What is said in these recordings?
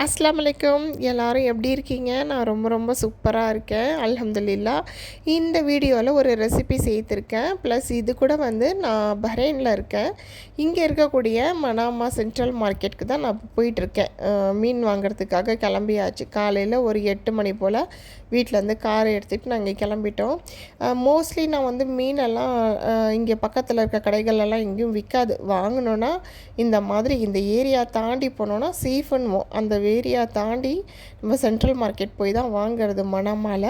அஸ்லாம் வலைக்கம் எல்லோரும் எப்படி இருக்கீங்க? நான் ரொம்ப ரொம்ப சூப்பராக இருக்கேன். அல்ஹம்துலில்லா. இந்த வீடியோவில் ஒரு ரெசிபி சேர்த்துருக்கேன். ப்ளஸ் இது கூட வந்து நான் பஹ்ரைனில் இருக்கேன். இங்கே இருக்கக்கூடிய மனாமா சென்ட்ரல் மார்க்கெட்டுக்கு தான் நான் போயிட்டுருக்கேன். மீன் வாங்குறதுக்காக கிளம்பியாச்சு. காலையில் ஒரு எட்டு மணி போல் வீட்டிலேருந்து காரை எடுத்துகிட்டு நாங்கள் கிளம்பிட்டோம். மோஸ்ட்லி நான் வந்து மீனெல்லாம் இங்கே பக்கத்தில் இருக்க கடைகளெல்லாம் எங்கேயும் விற்காது வாங்கினோன்னா இந்த மாதிரி இந்த ஏரியா தாண்டி போனோன்னா சீஃபுன்வோம் அந்த ஏரியா தாண்டி நம்ம சென்ட்ரல் மார்க்கெட் போய் தான் வாங்குறது மணமால்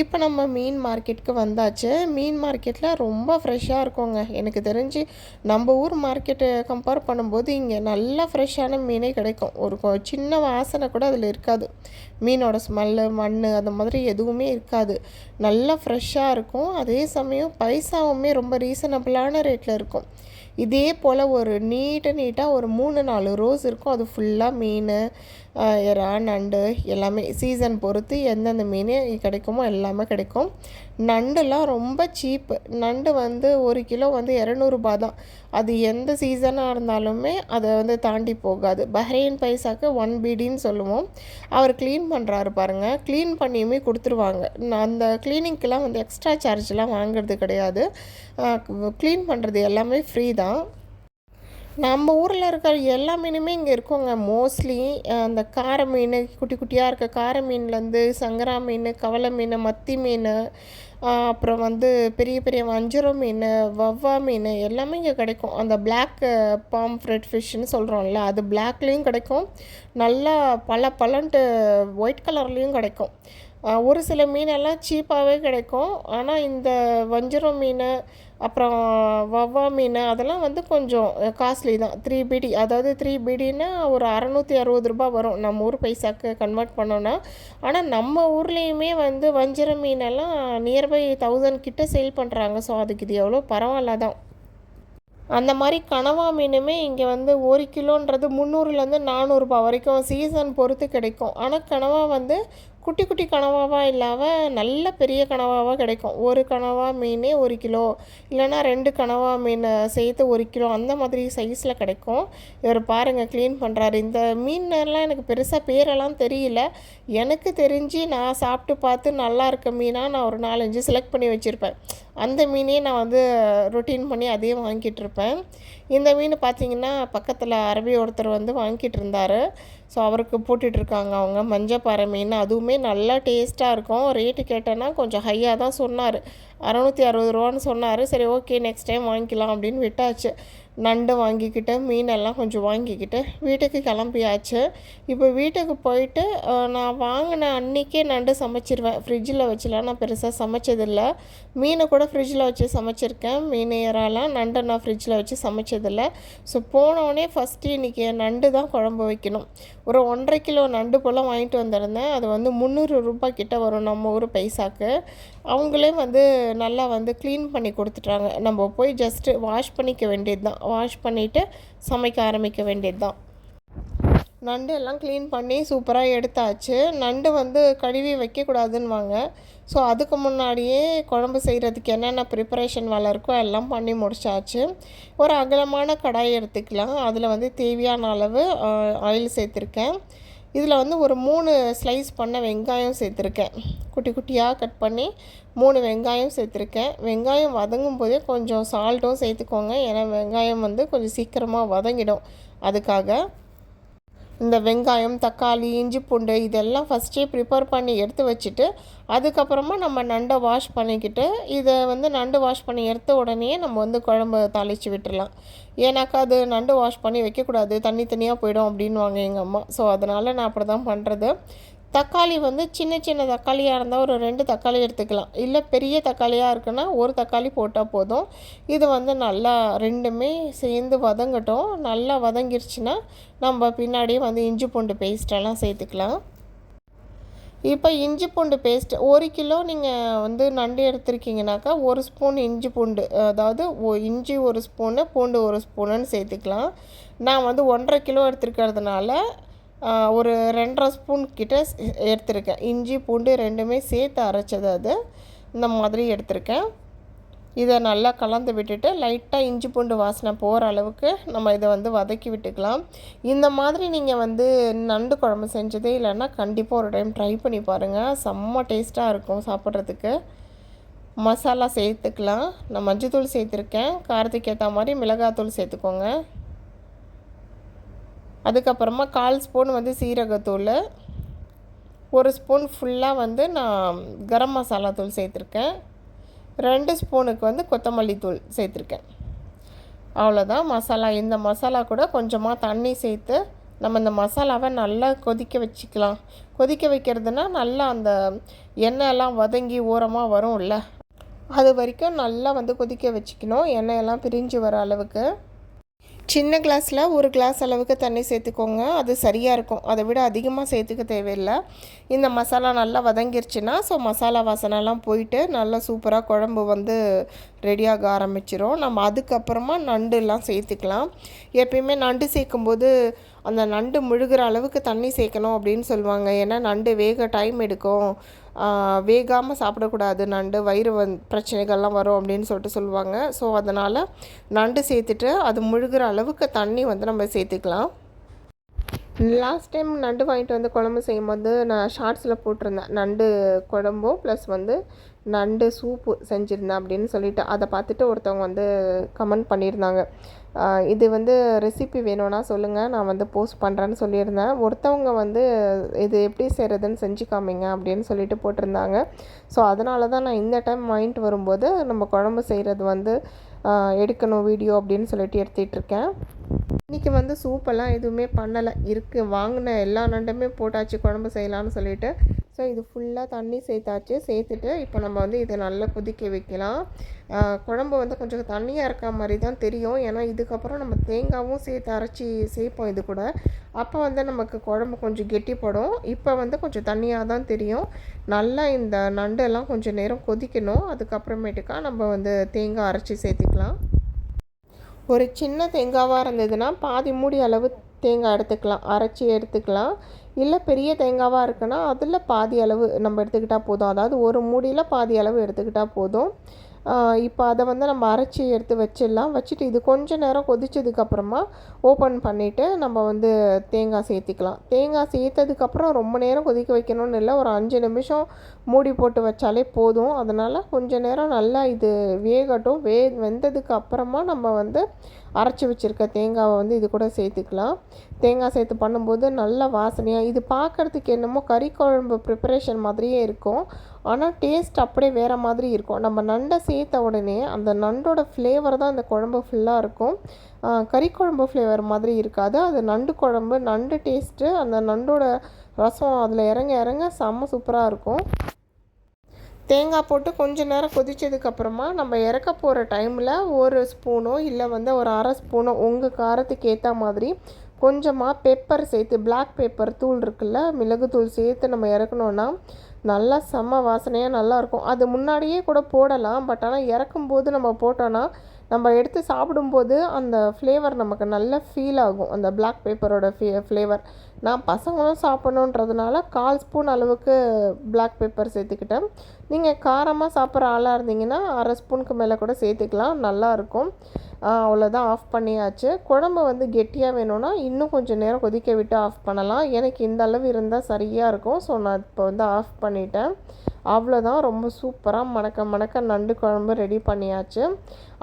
இப்போ நம்ம மீன் மார்க்கெட்டுக்கு வந்தாச்சு. மீன் மார்க்கெட்டில் ரொம்ப ஃப்ரெஷ்ஷாக இருக்குங்க. எனக்கு தெரிஞ்சு நம்ம ஊர் மார்க்கெட்டை கம்பேர் பண்ணும்போது இங்கே நல்லா ஃப்ரெஷ்ஷான மீனே கிடைக்கும். ஒரு சின்ன வாசனை கூட அதில் இருக்காது. மீனோட ஸ்மெல்லு மண் அந்த மாதிரி எதுவுமே இருக்காது. நல்லா ஃப்ரெஷ்ஷாக இருக்கும். அதே சமயம் பைசாவுமே ரொம்ப ரீசனபிளான ரேட்டில் இருக்கும். இதே போல் ஒரு நீட்டு நீட்டாக ஒரு மூணு நாலு ரோஸ் இருக்கும். அது ஃபுல்லாக மீன் இறா நண்டு எல்லாமே சீசன் பொறுத்து எந்தெந்த மீன் கிடைக்குமோ எல்லாமே கிடைக்கும். நண்டுலாம் ரொம்ப சீப்பு நண்டு வந்து ஒரு கிலோ வந்து இரநூறுபா தான். அது எந்த சீசனாக இருந்தாலுமே அதை வந்து தாண்டி போகாது. பஹ்ரைன் பைசாக்கு ஒன் பீடின்னு சொல்லுவோம். அவர் க்ளீன் பண்ணுறாரு பாருங்கள் க்ளீன் பண்ணியுமே கொடுத்துருவாங்க. அந்த க்ளீனிங்க்கெலாம் வந்து எக்ஸ்ட்ரா சார்ஜ்லாம் வாங்குறது கிடையாது. க்ளீன் பண்ணுறது எல்லாமே ஃப்ரீ தான். நம்ம ஊரில் இருக்கிற எல்லா மீனுமே இங்கே இருக்குங்க. மோஸ்ட்லி அந்த கார மீன் குட்டி குட்டியாக இருக்க கார மீன்லேருந்து சங்கரா மீன் கவலை மீன் மத்தி மீன் அப்புறம் வந்து பெரிய பெரிய வஞ்சரம் மீன் வவ்வா மீன் எல்லாமே இங்கே கிடைக்கும். அந்த பிளாக் பாம்ஃப்ரெட் ஃபிஷ்ன்னு சொல்கிறோம்ல அது பிளாக்லேயும் கிடைக்கும். நல்லா பல பலன்ட்டு ஒயிட் கலர்லேயும் கிடைக்கும். ஒரு சில மீனெல்லாம் சீப்பாகவே கிடைக்கும். ஆனால் இந்த வஞ்சரம் மீன் அப்புறம் வவ்வா மீன் அதெல்லாம் வந்து கொஞ்சம் காஸ்ட்லி தான். த்ரீ பிடி அதாவது த்ரீ பிடின்னா ஒரு அறநூற்றி அறுபது ரூபா வரும். நம்ம ஊர் பைசாக்கு கன்வெர்ட் பண்ணோன்னா ஆனால் நம்ம ஊர்லேயுமே வந்து வஞ்சிர மீனெல்லாம் நியர்பை தௌசண்ட் கிட்ட சேல் பண்ணுறாங்க ஸோ அதுக்கு இது எவ்வளோ? பரவாயில்ல தான். அந்த மாதிரி கனவா மீனுமே இங்கே வந்து ஒரு கிலோன்றது முந்நூறுலேருந்து நானூறுரூபா வரைக்கும் சீசன் பொறுத்து கிடைக்கும். ஆனால் கனவா வந்து குட்டி குட்டி கனவாவாக இல்லாமல் நல்ல பெரிய கனவாவாக கிடைக்கும். ஒரு கனவா மீனே ஒரு கிலோ இல்லைனா ரெண்டு கனவா மீன் சேர்த்து ஒரு கிலோ அந்த மாதிரி சைஸில் கிடைக்கும். இவர் பாருங்கள் க்ளீன் பண்ணுறாரு இந்த மீன்லாம் எனக்கு பெருசாக பேரெல்லாம் தெரியல. எனக்கு தெரிஞ்சு நான் சாப்பிட்டு பார்த்து நல்லா இருக்க மீனாக நான் ஒரு நாலஞ்சு செலக்ட் பண்ணி வச்சுருப்பேன். அந்த மீனே நான் வந்து ரொட்டீன் பண்ணி அதே வாங்கிட்டு இருப்பேன். இந்த மீன் பார்த்திங்கன்னா பக்கத்தில் அரபி ஒருத்தர் வந்து வாங்கிட்டு இருந்தார். ஸோ அவருக்கு போட்டுட்ருக்காங்க அவங்க. மஞ்சப்பாறை மீன். அதுவுமே நல்லா டேஸ்ட்டாக இருக்கும். ரேட்டு கேட்டேன்னா கொஞ்சம் ஹையாக தான் சொன்னார். அறநூற்றி அறுபது ரூபான்னு சொன்னார். சரி ஓகே நெக்ஸ்ட் டைம் வாங்கிக்கலாம் அப்படின்னு விட்டாச்சு. நண்டு வாங்கிக்கிட்டு மீனெல்லாம் கொஞ்சம் வாங்கிக்கிட்டு வீட்டுக்கு கிளம்பியாச்சு. இப்போ வீட்டுக்கு போயிட்டு நான் வாங்கின அன்றைக்கே நண்டு சமைச்சிருவேன். ஃப்ரிட்ஜில் வச்சுலாம் நான் பெருசாக சமைச்சதில்லை. மீனை கூட ஃப்ரிட்ஜில் வச்சு சமைச்சிருக்கேன். மீன் ஏறாலாம் நண்டை நான் ஃப்ரிட்ஜில் வச்சு சமைச்சதில்லை. ஸோ போனோடனே ஃபஸ்ட்டு இன்றைக்கி நண்டு தான் குழம்பு வைக்கணும். ஒரு ஒன்றரை கிலோ நண்டு போல் வாங்கிட்டு வந்திருந்தேன். அது வந்து முந்நூறு ரூபாய் கிட்ட வரும் நம்ம ஊர் பைசாக்கு. அவங்களே வந்து நல்லா வந்து க்ளீன் பண்ணி கொடுத்துட்றாங்க நம்ம போய் ஜஸ்ட்டு வாஷ் பண்ணிக்க வேண்டியது தான் வாஷ் பண்ணிவிட்டு சமைக்க ஆரம்பிக்க வேண்டியது தான் நண்டு எல்லாம் க்ளீன் பண்ணி சூப்பராக எடுத்தாச்சு. நண்டு வந்து கழுவி வைக்கக்கூடாதுன்னுவாங்க. ஸோ அதுக்கு முன்னாடியே குழம்பு செய்கிறதுக்கு என்னென்ன ப்ரிப்பரேஷன் வேலை இருக்கோ எல்லாம் பண்ணி முடிச்சாச்சு. ஒரு அகலமான கடாய் எடுத்துக்கலாம். அதில் வந்து தேவையான அளவு ஆயில் சேர்த்துருக்கேன். இதில் வந்து ஒரு மூணு ஸ்லைஸ் பண்ண வெங்காயம் சேர்த்துருக்கேன். குட்டி குட்டியாக கட் பண்ணி மூணு வெங்காயம் சேர்த்துருக்கேன். வெங்காயம் வதங்கும் போதே கொஞ்சம் சால்ட்டும் சேர்த்துக்கோங்க. ஏன்னா வெங்காயம் வந்து கொஞ்சம் சீக்கிரமாக வதங்கிடும். அதுக்காக இந்த வெங்காயம் தக்காளி இஞ்சி பூண்டு இதெல்லாம் ஃபஸ்ட்டே ப்ரிப்பேர் பண்ணி எடுத்து வச்சுட்டு அதுக்கப்புறமா நம்ம நண்டை வாஷ் பண்ணிக்கிட்டு இதை வந்து நண்டு வாஷ் பண்ணி எடுத்த உடனே நம்ம வந்து குழம்பு தாளித்து விட்டுடலாம் ஏன்னாக்கா அது நண்டு வாஷ் பண்ணி வைக்கக்கூடாது தண்ணி தனியாக போயிடும் அப்படின்வாங்க எங்கள் அம்மா. ஸோ அதனால் நான் அப்படி தான் பண்ணுறது தக்காளி வந்து சின்ன சின்ன தக்காளியாக இருந்தால் ஒரு ரெண்டு தக்காளி எடுத்துக்கலாம். இல்லை பெரிய தக்காளியாக இருக்குன்னா ஒரு தக்காளி போட்டால் போதும். இது வந்து நல்லா ரெண்டுமே சேர்ந்து வதங்கட்டும். நல்லா வதங்கிருச்சுன்னா நம்ம பின்னாடியே வந்து இஞ்சி பூண்டு பேஸ்ட்டெல்லாம் சேர்த்துக்கலாம். இப்போ இஞ்சி பூண்டு பேஸ்ட் ஒரு கிலோ நீங்கள் வந்து நண்டு எடுத்துருக்கீங்கனாக்கா ஒரு ஸ்பூன் இஞ்சி பூண்டு அதாவது இஞ்சி ஒரு ஸ்பூனு பூண்டு ஒரு ஸ்பூனுன்னு சேர்த்துக்கலாம். நான் வந்து ஒன்றரை கிலோ எடுத்துருக்கிறதுனால ஒரு ரெண்டரை ஸ்பூன் கிட்ட எடுத்திருக்கேன். இஞ்சி பூண்டு ரெண்டுமே சேர்த்து அரைச்சது அது. இந்த மாதிரி எடுத்திருக்கேன். இதை நல்லா கலந்து விட்டுட்டு லைட்டாக இஞ்சி பூண்டு வாசனை போகிற அளவுக்கு நம்ம இதை வந்து வதக்கி விட்டுக்கலாம். இந்த மாதிரி நீங்கள் வந்து நண்டு குழம்பு செஞ்சதே இல்லைன்னா கண்டிப்பாக ஒரு டைம் ட்ரை பண்ணி பாருங்கள் செம்ம டேஸ்ட்டாக இருக்கும் சாப்பிட்றதுக்கு. மசாலா சேர்த்துக்கலாம். நான் மஞ்சத்தூள் சேர்த்துருக்கேன். காரத்துக்கு ஏற்ற மாதிரி மிளகாத்தூள் சேர்த்துக்கோங்க. அதுக்கப்புறமா கால் ஸ்பூன் வந்து சீரகத்தூள் ஒரு ஸ்பூன் ஃபுல்லாக வந்து நான் கரம் மசாலா தூள் சேர்த்துருக்கேன். ரெண்டு ஸ்பூனுக்கு வந்து கொத்தமல்லி தூள் சேர்த்துருக்கேன். அவ்வளோதான் மசாலா இந்த மசாலா கூட கொஞ்சமாக தண்ணி சேர்த்து நம்ம இந்த மசாலாவை நல்லா கொதிக்க வச்சுக்கலாம். கொதிக்க வைக்கிறதுனா நல்லா அந்த எண்ணெயெல்லாம் வதங்கி ஓரமாக வரும்ல. அது வரைக்கும் நல்லா வந்து கொதிக்க வச்சுக்கணும். எண்ணெயெல்லாம் பிரிஞ்சு வர அளவுக்கு. சின்ன கிளாஸில் ஒரு கிளாஸ் அளவுக்கு தண்ணி சேர்த்துக்கோங்க. அது சரியாக இருக்கும். அதை விட அதிகமாக சேர்த்துக்க தேவையில்லை. இந்த மசாலா நல்லா வதங்கிருச்சுன்னா ஸோ மசாலா வாசனைலாம் போயிட்டு நல்லா சூப்பராக குழம்பு வந்து ரெடியாக ஆரம்பிச்சிரும். நம்ம அதுக்கப்புறமா நண்டுலாம் சேர்த்துக்கலாம். எப்பயுமே நண்டு சேர்க்கும்போது அந்த நண்டு முழுகிற அளவுக்கு தண்ணி சேர்க்கணும் அப்படின்னு சொல்லுவாங்க. ஏன்னா நண்டு வேக டைம் எடுக்கும். வேகாமல் சாப்பிடக்கூடாது நண்டு வயிறு வந் பிரச்சனைகள்லாம் வரும் அப்படின்னு சொல்லிட்டு சொல்லுவாங்க. ஸோ அதனால் நண்டு சேர்த்துட்டு அது முழுகிற அளவுக்கு தண்ணி வந்து நம்ம சேர்த்துக்கலாம். லாஸ்ட் டைம் நண்டு வாங்கிட்டு வந்து குழம்பு செய்யும்போது நான் ஷார்ட்ஸில் போட்டிருந்தேன். நண்டு குழம்பும் ப்ளஸ் வந்து நண்டு சூப்பு செஞ்சுருந்தேன் அப்படின்னு சொல்லிட்டு அதை பார்த்துட்டு ஒருத்தவங்க வந்து கமெண்ட் பண்ணியிருந்தாங்க. இது வந்து ரெசிபி வேணும்னா சொல்லுங்கள் நான் வந்து போஸ்ட் பண்ணுறேன்னு சொல்லியிருந்தேன். ஒருத்தவங்க வந்து இது எப்படி செய்கிறதுன்னு செஞ்சு காமிங்க அப்படின்னு சொல்லிட்டு போட்டிருந்தாங்க. ஸோ அதனால தான் நான் இந்த டைம் வாங்கிட்டு வரும்போது நம்ம குழம்பு செய்கிறது வந்து எடுக்கணும் வீடியோ அப்படின்னு சொல்லிட்டு எடுத்துகிட்டு இருக்கேன். இன்றைக்கி வந்து சூப்பெல்லாம் எதுவுமே பண்ணலை. இருக்குது வாங்கின எல்லா நண்டுமே போட்டாச்சு குழம்பு செய்யலான்னு சொல்லிட்டு. ஸோ இது ஃபுல்லாக தண்ணி சேர்த்தாச்சு. சேர்த்துட்டு இப்போ நம்ம வந்து இதை நல்லா கொதிக்க வைக்கலாம். குழம்பு வந்து கொஞ்சம் தண்ணியாக இருக்க மாதிரி தான் தெரியும். ஏன்னா இதுக்கப்புறம் நம்ம தேங்காவும் சேர்த்து அரைச்சி சேர்ப்போம் இது கூட. அப்போ வந்து நமக்கு குழம்பு கொஞ்சம் கெட்டிப்படும். இப்போ வந்து கொஞ்சம் தண்ணியாக தான் தெரியும். நல்லா இந்த நண்டெல்லாம் கொஞ்சம் நேரம் கொதிக்கணும். அதுக்கப்புறமேட்டுக்கா நம்ம வந்து தேங்காய் அரைச்சி சேர்த்துக்கலாம். ஒரு சின்ன தேங்காவாக இருந்ததுன்னா பாதி மூடி அளவு தேங்காய் எடுத்துக்கலாம். அரைச்சி எடுத்துக்கலாம். இல்லை பெரிய தேங்காவாக இருக்குன்னா அதில் பாதி அளவு நம்ம எடுத்துக்கிட்டால் போதும். அதாவது ஒரு மூடியில் பாதி அளவு எடுத்துக்கிட்டால் போதும். இப்போ அதை வந்து நம்ம அரைச்சி எடுத்து வச்சிடலாம். வச்சுட்டு இது கொஞ்சம் நேரம் கொதிச்சதுக்கப்புறமா ஓப்பன் பண்ணிவிட்டு நம்ம வந்து தேங்காய் சேர்த்திக்கலாம். தேங்காய் சேர்த்ததுக்கப்புறம் ரொம்ப நேரம் கொதிக்க வைக்கணும்னு இல்லை. ஒரு அஞ்சு நிமிஷம் மூடி போட்டு வச்சாலே போதும். அதனால் கொஞ்சம் நேரம் நல்லா இது வேகட்டும். வே வெந்ததுக்கு அப்புறமா நம்ம வந்து அரைச்சி வச்சுருக்க தேங்காவை வந்து இது கூட சேர்த்துக்கலாம். தேங்காய் சேர்த்து பண்ணும்போது நல்ல வாசனையாக இது பார்க்குறதுக்கு என்னமோ கறி குழம்பு ப்ரிப்பரேஷன் மாதிரியே இருக்கும். ஆனால் டேஸ்ட் அப்படியே வேறு மாதிரி இருக்கும். நம்ம நண்டை சேர்த்த உடனே அந்த நண்டோட ஃப்ளேவர் தான் அந்த குழம்பு ஃபுல்லாக இருக்கும். கறி குழம்பு ஃப்ளேவர் மாதிரி இருக்காது. அது நண்டு குழம்பு நண்டு டேஸ்ட்டு அந்த நண்டோட ரசம் அதில் இறங்க இறங்க செம்ம சூப்பராக இருக்கும். தேங்காய் போட்டு கொஞ்சம் நேரம் கொதித்ததுக்கப்புறமா நம்ம இறக்க போகிற டைமில் ஒரு ஸ்பூனோ இல்லை வந்து ஒரு அரை ஸ்பூனோ உங்கள் காரத்துக்கு ஏற்ற மாதிரி கொஞ்சமாக பெப்பர் சேர்த்து பிளாக் பெப்பர் தூள் இருக்குல்ல மிளகுத்தூள் சேர்த்து நம்ம இறக்கணுன்னா நல்லா செம்ம வாசனையாக நல்லாயிருக்கும் அது முன்னாடியே கூட போடலாம் பட் ஆனால் இறக்கும்போது நம்ம போட்டோன்னா நம்ம எடுத்து சாப்பிடும்போது அந்த ஃப்ளேவர் நமக்கு நல்ல ஃபீல் ஆகும். அந்த பிளாக் பேப்பரோட ஃபீ ஃப்ளேவர் நான் பசங்களும் சாப்பிட்ணுன்றதுனால கால் ஸ்பூன் அளவுக்கு பிளாக் பேப்பர் சேர்த்துக்கிட்டேன். நீங்கள் காரமாக சாப்பிட்ற ஆளாக இருந்தீங்கன்னா அரை ஸ்பூனுக்கு மேலே கூட சேர்த்துக்கலாம். நல்லாயிருக்கும் அவ்வளோதான் ஆஃப் பண்ணியாச்சு. குழம்பு வந்து கெட்டியாக வேணும்னா இன்னும் கொஞ்சம் நேரம் கொதிக்க விட்டு ஆஃப் பண்ணலாம். எனக்கு இந்த அளவு இருந்தால் சரியாக இருக்கும். ஸோ நான் இப்போ வந்து ஆஃப் பண்ணிட்டேன். அவ்வளோதான் ரொம்ப சூப்பராக மணக்க மணக்க நண்டு குழம்பு ரெடி பண்ணியாச்சு.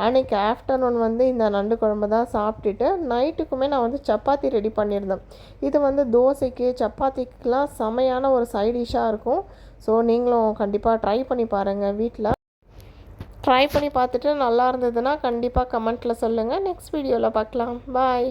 அன்றைக்கி ஆஃப்டர்நூன் வந்து இந்த நண்டு குழம்பு தான் சாப்பிட்டுட்டு நைட்டுக்குமே நான் வந்து சப்பாத்தி ரெடி பண்ணியிருந்தேன். இது வந்து தோசைக்கு சப்பாத்திக்கெலாம் செமையான ஒரு சைட் டிஷ்ஷாக இருக்கும். ஸோ நீங்களும் கண்டிப்பாக ட்ரை பண்ணி பாருங்கள் வீட்டில் ட்ரை பண்ணி பார்த்துட்டு நல்லா இருந்ததுன்னா கண்டிப்பாக கமெண்ட்டில் சொல்லுங்கள் நெக்ஸ்ட் வீடியோவில் பார்க்கலாம். பாய்